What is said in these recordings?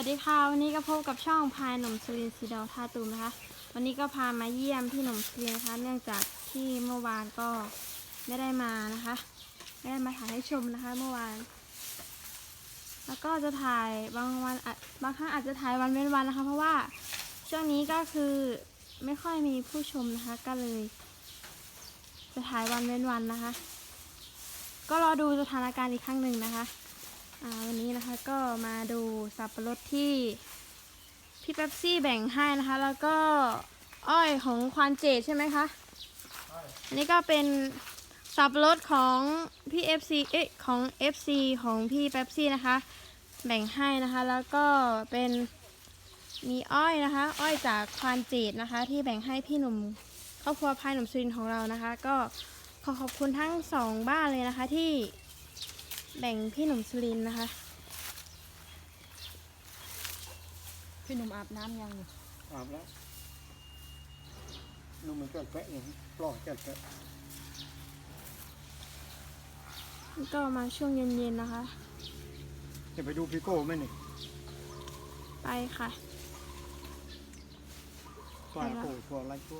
วัสดีค่ะ วันนี้ก็พบกับช่องพายหนุ่มสุรินทร์สีดาวท่าตูมนะคะ วันนี้ก็พามาเยี่ยมพี่หนุ่มสุรินทร์นะคะ เนื่องจากที่เมื่อวานก็ไม่ได้มานะคะ ไม่ได้มาถ่ายให้ชมนะคะ เมื่อวาน แล้วก็จะถ่ายบางวันบางครั้งอาจจะถ่ายวันเว้นวันนะคะ เพราะว่าช่วงนี้ก็คือไม่ค่อยมีผู้ชมนะคะ ก็เลย จะถ่ายวันเว้นวันนะคะ ก็รอดูสถานการณ์อีกครั้งหนึ่งนะคะ วันนี้นะคะก็มาดูสับปะรดที่พี่เป๊ปซี่แบ่งให้นะคะ แล้วก็อ้อยของควานเจดใช่ไหมคะอันนี้ก็เป็นสับปะรดของพี่ FC เอ๊ะของ FC ของพี่เป๊ปซี่นะคะ แบ่งให้นะคะ แล้วก็เป็นมีอ้อยนะคะ อ้อยจากควานเจดนะคะ ที่แบ่งให้พี่หนุ่มครอบครัวพายหนุ่มสุรินของเรานะคะ ก็ขอขอบคุณทั้งสองบ้านเลยนะคะที่ แบ่งพี่หนุ่มสุรินทร์นะคะ พี่หนุ่มอาบน้ำยังเนี่ยอาบแล้วนุ่มมันแก่แกะอย่างนี้ปล่อยแก่แกะก็มาช่วงเย็นๆนะคะ จะไปดูพี่โก้ไหมนี่ไปค่ะฝ่ายโก้ตัวอะไรตัว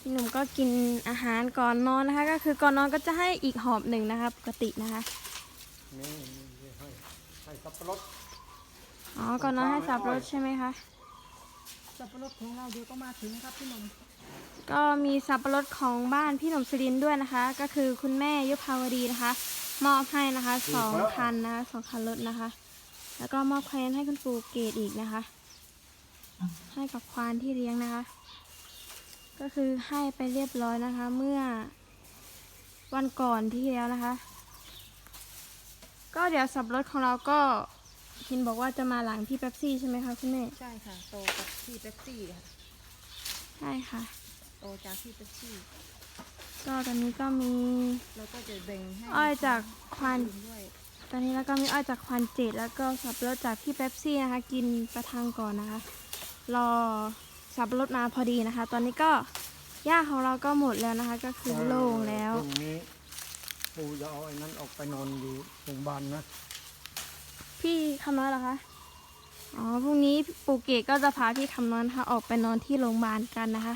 พี่หนุ่มก็กินอาหารก่อนนอนนะคะ ก็คือก่อนนอนก็จะให้อีกหอบหนึ่งนะคะ ปกตินะคะนี่นี่ให้ให้สับปะรดอ๋อก่อนนอนให้สับรสใช่ไหมคะสับปะรดของเราเดี๋ยวก็มาถึงครับพี่หนุ่มก็มีสับปะรดของบ้านพี่หนุ่มสุรินทร์ด้วยนะคะ ก็คือคุณแม่ยุพาวดีนะคะ มอบให้นะคะสองคันนะคะสองคันรถนะคะ แล้วก็มอบแควนให้คุณปู่เกตอีกนะคะ ให้กับควานที่เลี้ยงนะคะ ก็คือให้ไปเรียบร้อยนะคะ เมื่อวันก่อนที่แล้วนะคะ ก็เดี๋ยวสับรถของเราก็คินบอกว่าจะมาหลังพี่เป๊ปซี่ใช่ไหมคะคุณแม่ใช่ค่ะ โตกับพี่เป๊ปซี่ค่ะ ใช่ค่ะ โตจากพี่เป๊ปซี่ ก็ตอนนี้ก็มีแล้วก็จะแบ่งให้อ้อยจากควานอื่ด้วยตอนนี้แล้วก็มีอ้อยจากควันเจ็ดแล้วก็สับปะรดจากพี่เป๊ปซี่นะคะ กินประทังก่อนนะคะ รอ สับปะรดมาพอดีนะคะ ตอนนี้ก็หญ้าของเราก็หมดแล้วนะคะ ก็คือโล่งแล้วพรุ่งนี้ปูจะเอาไอ้นั้นออกไปนอนอยู่โรงพยาบาลนะ พี่คำน้อยเหรอคะอ๋อพรุ่งนี้ปูเกตก็จะพาพี่คำน้อยนะคะออกไปนอนที่โรงพยาบาลกันนะคะ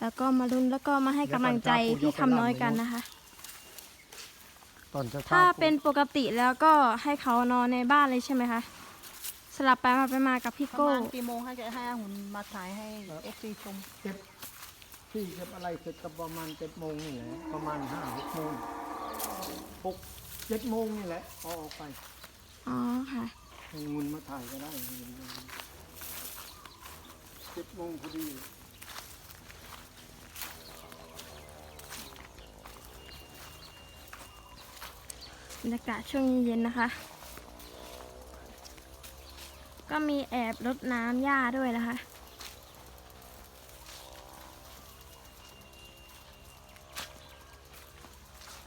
แล้วก็มาลุ้นแล้วก็มาให้กำลังใจพี่คำน้อยกันนะคะ ตอนเช้าถ้าเป็นปกติแล้วก็ให้เขานอนในบ้านเลยใช่ไหมคะ สลับไปมาไปมากับพี่ประโก้ มาณกี่โมงให้จะให้อาหุ่นมาถ่ายให้เอฟซีชม เก็บที่เก็บอะไรเสร็จก็ประมาณเจ็ดโมงนี่แหละประมาณห้าหกโมงหกเจ็ดโมงนี่แหละเอาออกไปอ๋อค่ะ ให้เงินมาถ่ายก็ได้เงินเจ็ดโมงพอดีบรรยากาศช่วงเย็นๆนะคะ ก็มีแอบรดน้ำหญ้าด้วยนะคะ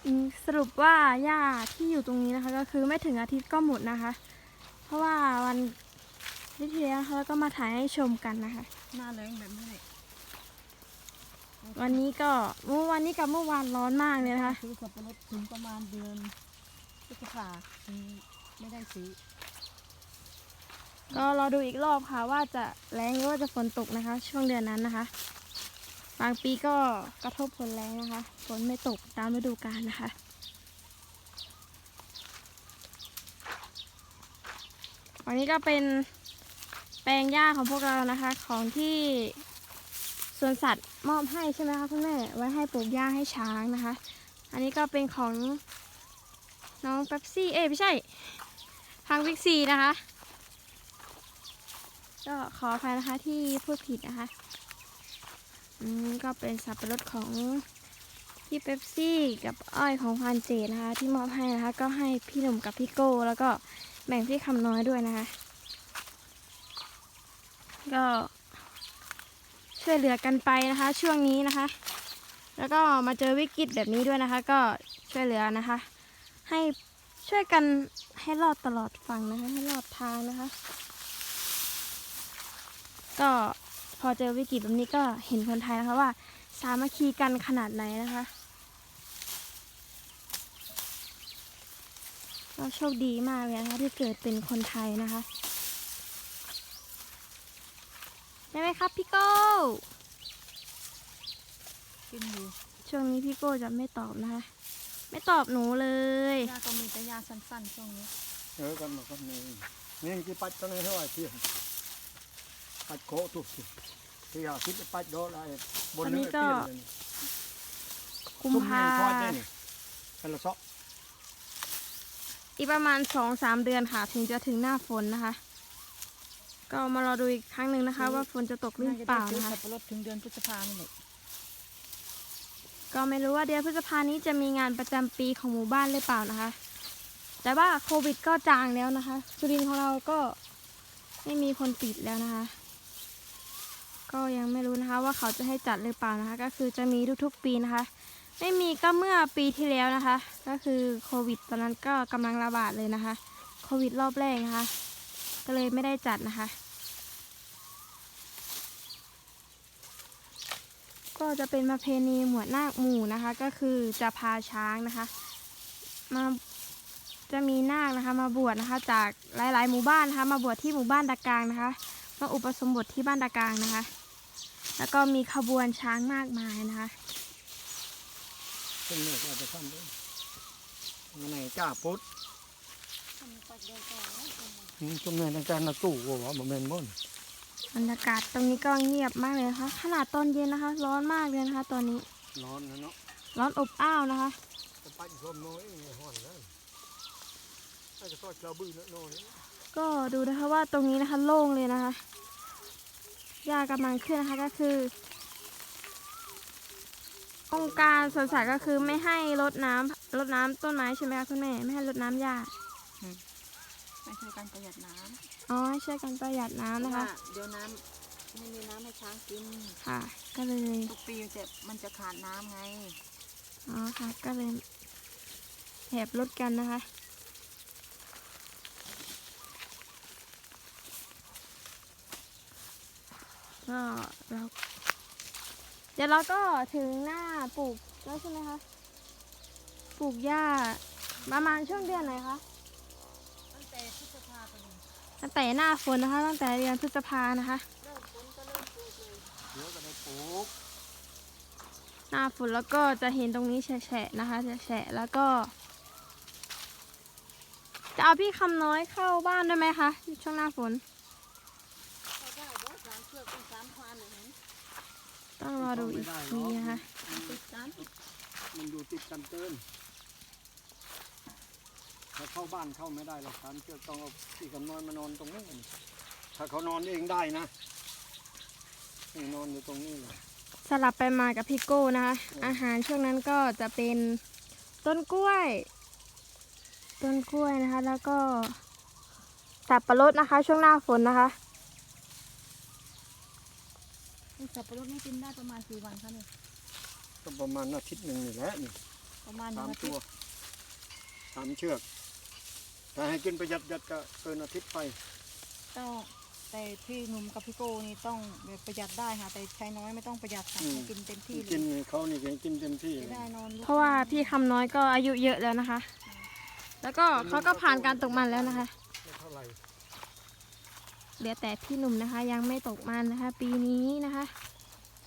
อืมสรุปว่าหญ้าที่อยู่ตรงนี้นะคะ ก็คือไม่ถึงอาทิตย์ก็หมดนะคะ เพราะว่าวันที่ที่แล้วนะคะเราก็มาถ่ายให้ชมกันนะคะ หน้าแรงแบบนี้วันนี้ก็เมื่อวันนี้กับเมื่อวานร้อนมากเลยนะคะ ซื้อสับปะรดถึงประมาณเดือนพฤษภาถึงไม่ได้ซื้อ ก็รอดูอีกรอบค่ะ ว่าจะแรงหรือว่าจะฝนตกนะคะ ช่วงเดือนนั้นนะคะ บางปีก็กระทบฝนแรงนะคะฝนไม่ตกตามฤดูกาลนะคะวันนี้ก็เป็นแปลงหญ้าของพวกเรานะคะ ของที่สวนสัตว์มอบให้ใช่ไหมคะคุณแม่ไว้ให้ปลูกหญ้าให้ช้างนะคะ อันนี้ก็เป็นของน้องเป๊ปซี่เอ้ไม่ใช่ทางวิกซีนะคะ ก็ขออภัยนะคะที่พูดผิดนะคะอืมก็เป็นสับปะรดของพี่เป๊ปซี่กับอ้อยของพานเจนะคะ ที่มอบให้นะคะ ก็ให้พี่หนุ่มกับพี่โก้แล้วก็แบ่งพี่คำน้อยด้วยนะคะ ก็ช่วยเหลือกันไปนะคะ ช่วงนี้นะคะ แล้วก็มาเจอวิกฤตแบบนี้ด้วยนะคะ ก็ช่วยเหลือนะคะ ให้ช่วยกันให้รอดตลอดฝั่งนะคะ ให้รอดทางนะคะ ก็พอเจอวิกฤตแบบนี้ก็เห็นคนไทยนะคะว่า สามัคคีกันขนาดไหนนะคะก็ก็โชคดีมากเลยนะคะที่เกิดเป็นคนไทยนะคะได้ไหมครับพี่โก้กินอยู่ช่วงนี้พี่โก้จะไม่ตอบนะคะ ไม่ตอบหนูเลยยาก็มีแต่ยาสั้นๆช่วงนี้ เออกันมาก็มีนี่กี่ปัดตอนนี้เท่าไหร่เที่ยง ปัดโคตุกสิที่อยากคิดปัดโดอะไรบนเนื้อเตี้ยเลยนี่กุมซุ่มภานี่ทอดได้นี่เป็นละซอกอีกประมาณสองสามเดือนค่ะ ถึงจะถึงหน้าฝนนะคะ ก็มารอดูอีกครั้งหนึ่งนะคะ ว่าฝนจะตกหรือน่าจะเปได้ล่าซื้อนะคะสับปะรดถึงเดือนพฤษภานี่แหละก็ไม่รู้ว่าเดือนพฤษภานี้จะมีงานประจำปีของหมู่บ้านหรือเปล่านะคะ แต่ว่าโควิดก็จางแล้วนะคะ สุรินทร์ของเราก็ไม่มีคนติดแล้วนะคะ ก็ยังไม่รู้นะคะว่าเขาจะให้จัดหรือเปล่านะคะ ก็คือจะมีทุกๆปีนะคะ ไม่มีก็เมื่อปีที่แล้วนะคะ ก็คือโควิดตอนนั้นก็กำลังระบาดเลยนะคะโควิดรอบแรกนะคะ ก็เลยไม่ได้จัดนะคะ ก็จะเป็นประเพณีหมวดนาคหมู่นะคะ ก็คือจะพาช้างนะคะ มาจะมีนาคนะคะมาบวชนะคะ จากหลายๆ หมู่บ้านนะคะ มาบวชที่หมู่บ้านตะกางนะคะมาอุปสมบทที่บ้านตะกางนะคะ แล้วก็มีขบวนช้างมากมายนะคะเป็นเนื้ออาจจะทำด้วยมันไหนจ้าพุทธอืมจุ่มเนื้อในการนาตู้ว่าว่าบ่แม่นบ่นบรรยากาศตรงนี้ก็เงียบมากเลยนะคะขนาดตอนเย็นนะคะ ร้อนมากเลยนะคะตอนนี้ ร้อนนะเนาะ ร้อนอบอ้าวนะคะจะปัดชมน้อยเองห้อนแล้วไอ้กระสอดกระบือเนาะนี่ก็ดูนะคะว่าตรงนี้นะคะโล่งเลยนะคะ หญ้ากำลังขึ้นนะคะก็คือองค์การสวนสัตว์ก็คือไม่ให้รดน้ำรดน้ำต้นไม้ใช่ไหมคะคุณแม่ไม่ให้รดน้ำหญ้าไม่ใช่การประหยัดน้ำอ๋อให้ช่วยกันประหยัดน้ำนะคะเพราว่าเดี๋ยวน้ำไม่มีน้ำให้ช้างกิน ค่ะ ก็เลยทุกปีจะมันจะขาดน้ำไง อ๋อค่ะ ก็เลยแอบลดกันนะคะ ก็เราเดี๋ยวเราก็ถึงหน้าปลูกแล้วใช่ไหมคะ ปลูกหญ้าประมาณช่วงเดือนไหนคะตั้งแต่พฤษภาคมตั้งแต่หน้าฝนนะคะ ตั้งแต่เดือนพฤษภานะคะเริ่มฝนก็เริ่มปลูกเลยเดี๋ยวก็ได้ปลูกหน้าฝนแล้วก็จะเห็นตรงนี้แฉะๆนะคะแฉะๆแล้วก็ จะเอาพี่คำน้อยเข้าบ้านได้ไหมคะช่วงหน้าฝน เขาได้เด้อสามเชือกเป็นสามพันเห็น ต้องรอดูอีกทีนะคะติดกันมันอยู่ติดกันเกินถ้าเข้าบ้านเข้าไม่ได้หรอกครับเจ้าต้องเอาที่กำนอนมานอนตรงนี้ถ้าเขานอนเองได้นะนี่นอนอยู่ตรงนี้เลยสลับไปมากับพี่โก้นะคะ อาหารช่วงนั้นก็จะเป็นต้นกล้วย ต้นกล้วยนะคะ แล้วก็สับปะรดนะคะ ช่วงหน้าฝนนะคะ สับปะรดนี่กินได้ประมาณสี่วันคะเนี่ยก็ประมาณอาทิตย์หนึ่งนี่แหละนี่ประมาณหสานึ่งมอาทิตัตวย์สามเชือกถ้าให้กินประหยัดยัดก็เกินอาทิตย์ไปต้อง แต่พี่หนุ่มกับพี่โก้นี่ต้องแบบประหยัดได้ค่ะ แต่ใช้น้อยไม่ต้องประหยัดค่ะอืมให้กินเต็มที่เลกิยนเขานี่กินเต็มที่จะเลยได้นอนลุกเพราะว่าพี่คำน้อยก็อายุเยอะแล้วนะคะ แล้วก็เขาก็ผ่านการตกมันแล้วนะคะ ไม่เท่าไหร่ เหลือแต่พี่หนุ่มนะคะ ยังไม่ตกมันนะคะ ปีนี้นะคะ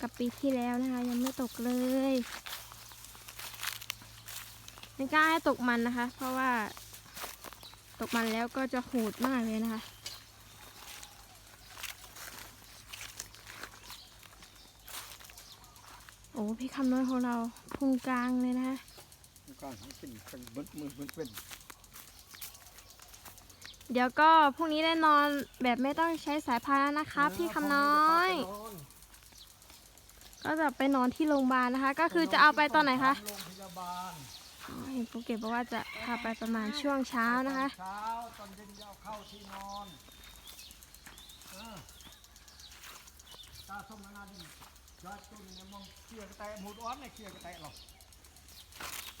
กับปีที่แล้วนะคะ ยังไม่ตกเลยไม่กล้าให้ตกมันนะคะ เพราะว่า ตกมันแล้วก็จะโหดมากเลยนะคะโอ้พี่คำน้อยของเราพุงกลางเลยนะคะการให้นเป็นมึดมือเป็น เดี๋ยวก็พรุ่งนี้ได้นอนแบบไม่ต้องใช้สายพานแล้วนะคะพี่คำน้อย ก็จะไปนอนที่โรงพยาบาลนะคะ ก็คือจะเอาไปตอนไหนคะโรงพยาบาลอ๋อเห็นภูเก็ตบอกว่าจะพาไปประมาณช่วงเช้านะคะเช้าตอนเย็นจะเอาเข้าที่นอนเออตาส้มนาดินยอดตุนเนี่ยมองเขี่ยกระแตะหมูร้อนเนี่ยเขี่ยกระแตะหรอก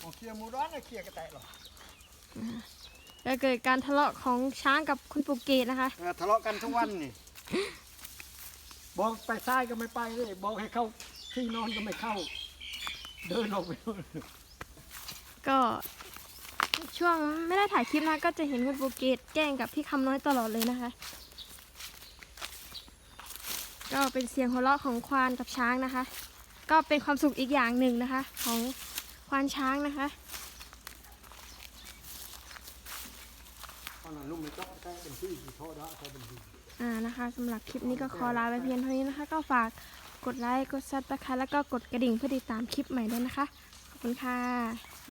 มองเขี่ยหมูร้อนเนี่ยเขี่ยกระแตะหรอ กก็เกิดการทะเลาะของช้างกับคุณภูเก็ตนะคะ เออทะเลาะกันทุกวันนี่ บอกไปซ้ายก็ไม่ไปเลยบอกให้เข้าที่นอนก็ไม่เข้า เดินออกไปนู่นก็ช่วงไม่ได้ถ่ายคลิปนะก็จะเห็นคุณโปรเกตแกล้งกับพี่คำน้อยตลอดเลยนะคะ ก็เป็นเสียงหัวเราะของควานกับช้างนะคะ ก็เป็นความสุขอีกอย่างหนึ่งนะคะ ของควานช้างนะคะ ตอนนั้นลุงไม่ต้องแต่เป็นที่ที่โทษแล้เขาเป็นที่อ่านะคะสำหรับคลิปนี้ก็ขอลาไปเพียงเท่านี้นะคะ ก็ฝากกดไลค์กดซับสไครต์แล้วก็กดกระดิ่งเพื่อติดตามคลิปใหม่ด้วยนะคะ ขอบคุณค่ะ